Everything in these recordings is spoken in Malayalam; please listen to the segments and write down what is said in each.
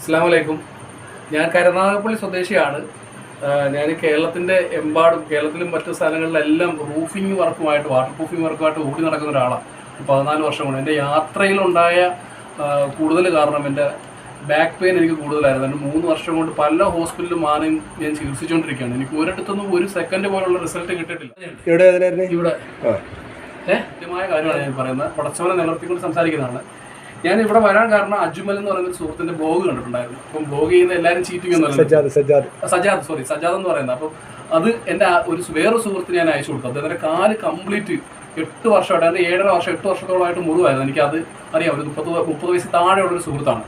അസ്സാം വലൈക്കും ഞാൻ കരുനാഗപ്പള്ളി സ്വദേശിയാണ്. ഞാൻ കേരളത്തിന്റെ എമ്പാടും കേരളത്തിലും മറ്റു സ്ഥലങ്ങളിലെല്ലാം റൂഫിംഗ് വർക്കുമായിട്ട് വാട്ടർ പ്രൂഫിംഗ് വർക്കുമായിട്ട് ഓടി നടക്കുന്ന ഒരാളാണ്. പതിനാല് വർഷം കൊണ്ട് എന്റെ യാത്രയിലുണ്ടായ കൂടുതൽ കാരണം എന്റെ ബാക്ക് പെയിൻ എനിക്ക് കൂടുതലായിരുന്നു. എന്റെ മൂന്ന് വർഷം കൊണ്ട് പല ഹോസ്പിറ്റലിലും മാറി ഞാൻ ചികിത്സിച്ചുകൊണ്ടിരിക്കുകയാണ്. എനിക്ക് ഒരിടത്തൊന്നും ഒരു സെക്കൻഡ് പോലുള്ള റിസൾട്ട് കിട്ടിയിട്ടില്ല. ഇവിടെ. ഇവിടെ കൃത്യമായ കാര്യമാണ് ഞാൻ പറയുന്നത്. പടച്ചവനെ നിലർത്തിക്കൊണ്ട് സംസാരിക്കുന്നതാണ്. ഞാൻ ഇവിടെ വരാൻ കാരണം അജ്മൽ എന്ന് പറയുന്ന ഒരു സുഹൃത്തിന്റെ ബ്ലോഗ് കണ്ടിട്ടുണ്ടായിരുന്നു. അപ്പം ബ്ലോഗ് ചെയ്യുന്ന എല്ലാവരും ചീറ്റിംഗ് എന്ന് സജ്ജാദ് സജാദ് സോറി സജാദ് എന്ന് പറയുന്നത്. അപ്പം അത് എന്റെ ഒരു വേറെ സുഹൃത്തിന് ഞാൻ അയച്ചു കൊടുത്തു. അദ്ദേഹത്തിന്റെ കാൽ കംപ്ലീറ്റ് എട്ട് വർഷമായിട്ട് അതിന്റെ ഏഴര വർഷം എട്ട് വർഷത്തോളമായിട്ട് മുറിവായിരുന്നു. അത് അറിയാം. ഒരു മുപ്പത് മുപ്പത് വയസ്സ് താഴെയുള്ള ഒരു സുഹൃത്താണ്.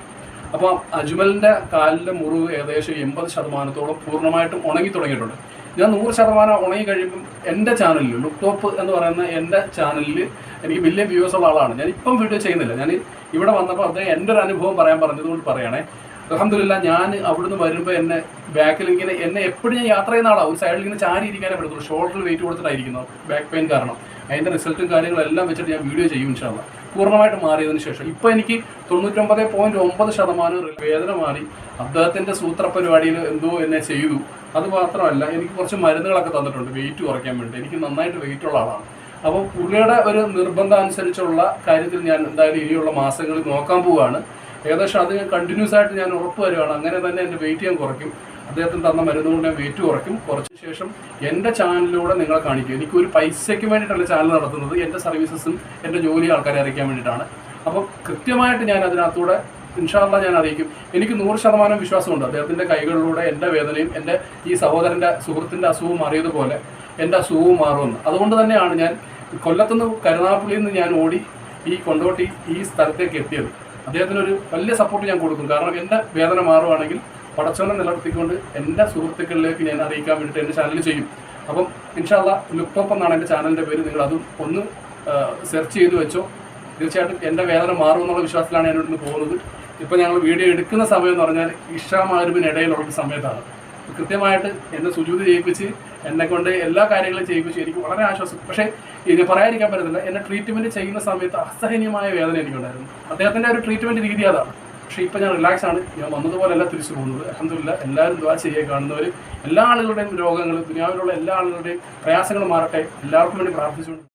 അപ്പം അജ്മലിന്റെ കാലിന്റെ മുറിവ് ഏകദേശം എൺപത് ശതമാനത്തോളം പൂർണമായിട്ടും ഉണങ്ങി തുടങ്ങിയിട്ടുണ്ട്. ഞാൻ നൂറ് ശതമാനം ഉണങ്ങി കഴിയുമ്പം എന്റെ ചാനലിൽ ലുക്ക് ടോപ്പ് എന്ന് പറയുന്ന എന്റെ ചാനലിൽ എനിക്ക് വലിയ വ്യൂവേഴ്സ് ഉള്ള ആളാണ്. ഞാൻ ഇപ്പം വീഡിയോ ചെയ്യുന്നില്ല. ഞാൻ ഇവിടെ വന്നപ്പോൾ അദ്ദേഹം എന്റെ ഒരു അനുഭവം പറയാൻ പറഞ്ഞതുകൊണ്ട് പറയണേ അലഹമില്ല ഞാൻ അവിടുന്ന് വരുമ്പോൾ എന്നെ ബാക്കിൽ ഇങ്ങനെ എന്നെ എപ്പോഴും ഞാൻ യാത്ര ചെയ്യുന്ന ആളാണ് ഒരു സൈഡിൽ ഇങ്ങനെ ചാരി ഇരിക്കാനേ പറ്റത്തുള്ളൂ. ഷോൾഡറിൽ വെയിറ്റ് കൊടുത്തിട്ടായിരിക്കുന്നു ബാക്ക് പെയിൻ കാരണം. അതിന്റെ റിസൾട്ടും കാര്യങ്ങളും എല്ലാം വെച്ചിട്ട് ഞാൻ വീഡിയോ ചെയ്യും ഇൻഷാല്ല പൂർണമായിട്ട് മാറിയതിന് ശേഷം. ഇപ്പോൾ എനിക്ക് തൊണ്ണൂറ്റൊമ്പത് പോയിന്റ് ഒമ്പത് ശതമാനം വേദന മാറി. അദ്ദേഹത്തിന്റെ സൂത്രപരിപാടിയിൽ എന്തോ എന്നെ ചെയ്തു. അത് മാത്രമല്ല എനിക്ക് കുറച്ച് മരുന്നുകളൊക്കെ തന്നിട്ടുണ്ട് വെയിറ്റ് കുറയ്ക്കാൻ വേണ്ടി. എനിക്ക് നന്നായിട്ട് വെയിറ്റ് ഉള്ള ആളാണ്. അപ്പോൾ പുള്ളിയുടെ ഒരു നിർബന്ധം അനുസരിച്ചുള്ള കാര്യത്തിൽ ഞാൻ എന്തായാലും ഇനിയുള്ള മാസങ്ങളിൽ നോക്കാൻ പോവുകയാണ്. ഏകദേശം അത് കണ്ടിന്യൂസ് ആയിട്ട് ഞാൻ ഉറപ്പ് വരുവാണ് അങ്ങനെ തന്നെ എന്റെ വെയിറ്റ് ഞാൻ കുറയ്ക്കും. അദ്ദേഹത്തിന് തന്ന മരുന്ന് കൊണ്ട് ഞാൻ വെയിറ്റ് കുറയ്ക്കും. കുറച്ച് ശേഷം എന്റെ ചാനലിലൂടെ നിങ്ങളെ കാണിക്കും. എനിക്ക് ഒരു പൈസയ്ക്ക് വേണ്ടിയിട്ടല്ല ചാനൽ നടത്തുന്നത്. എന്റെ സർവീസസും എന്റെ ജോലി ആൾക്കാരെ അറിയിക്കാൻ വേണ്ടിയിട്ടാണ്. അപ്പോൾ കൃത്യമായിട്ട് ഞാൻ അതിനകത്തൂടെ ഇൻഷാല്ല ഞാൻ അറിയിക്കും. എനിക്ക് നൂറ് ശതമാനം വിശ്വാസമുണ്ട്. അദ്ദേഹത്തിന്റെ കൈകളിലൂടെ എന്റെ വേദനയും എന്റെ ഈ സഹോദരന്റെ സുഹൃത്തിന്റെ അസുഖവും മാറിയതുപോലെ എന്റെ അസുഖവും മാറുമെന്ന്. അതുകൊണ്ട് തന്നെയാണ് ഞാൻ കൊല്ലത്തുനിന്ന് കരുനാഗപ്പള്ളിയിൽ നിന്ന് ഞാൻ ഓടി ഈ കൊണ്ടോട്ടി ഈ സ്ഥലത്തേക്ക് എത്തിയത്. അദ്ദേഹത്തിന് ഒരു വലിയ സപ്പോർട്ട് ഞാൻ കൊടുക്കും. കാരണം എന്റെ വേദന മാറുവാണെങ്കിൽ പടച്ചവനെ നിലനിർത്തിക്കൊണ്ട് എന്റെ സുഹൃത്തുക്കളിലേക്ക് ഞാൻ അറിയിക്കാൻ വേണ്ടിയിട്ട് എന്റെ ചാനൽ ചെയ്യും. അപ്പം ഇൻഷാല്ല ലുക്ടോപ്പ് എന്നാണ് എന്റെ ചാനലിന്റെ പേര്. നിങ്ങൾ അതും ഒന്ന് സെർച്ച് ചെയ്ത് വെച്ചോ. തീർച്ചയായിട്ടും എന്റെ വേദന മാറുമെന്നുള്ള വിശ്വാസത്തിലാണ് ഞാൻ ഇവിടുന്ന് പോകുന്നത്. ഇപ്പോൾ ഞങ്ങൾ വീഡിയോ എടുക്കുന്ന സമയം എന്ന് പറഞ്ഞാൽ ഇഷാമാരുവിനിടയിലുള്ള ഒരു സമയത്താണ്. കൃത്യമായിട്ട് എന്നെ സുജൂതി ചെയ്യിപ്പിച്ച് എന്നെ കൊണ്ട് എല്ലാ കാര്യങ്ങളും ചെയ്യിപ്പിച്ച് എനിക്ക് വളരെ ആശ്വാസം. പക്ഷേ ഇത് പറയാതിരിക്കാൻ പറ്റത്തില്ല. എന്നെ ട്രീറ്റ്മെന്റ് ചെയ്യുന്ന സമയത്ത് അസഹനീയമായ വേദന എനിക്കുണ്ടായിരുന്നു. അദ്ദേഹത്തിന്റെ ഒരു ട്രീറ്റ്മെന്റ് രീതി അതാണ്. പക്ഷേ ഇപ്പോൾ ഞാൻ റിലാക്സ് ആണ്. ഞാൻ വന്നതുപോലെയല്ല തിരിച്ചു പോകുന്നത്. അഹമ്മദില്ല എല്ലാവരും ദ്വാ ചെയ്യുക കാണുന്നവർ എല്ലാ ആളുകളുടെയും രോഗങ്ങൾ ദുനിയാവിലുള്ള എല്ലാ ആളുകളുടെയും പ്രയാസങ്ങൾ മാറട്ടെ. എല്ലാവർക്കും വേണ്ടി പ്രാർത്ഥിച്ചുകൊണ്ട്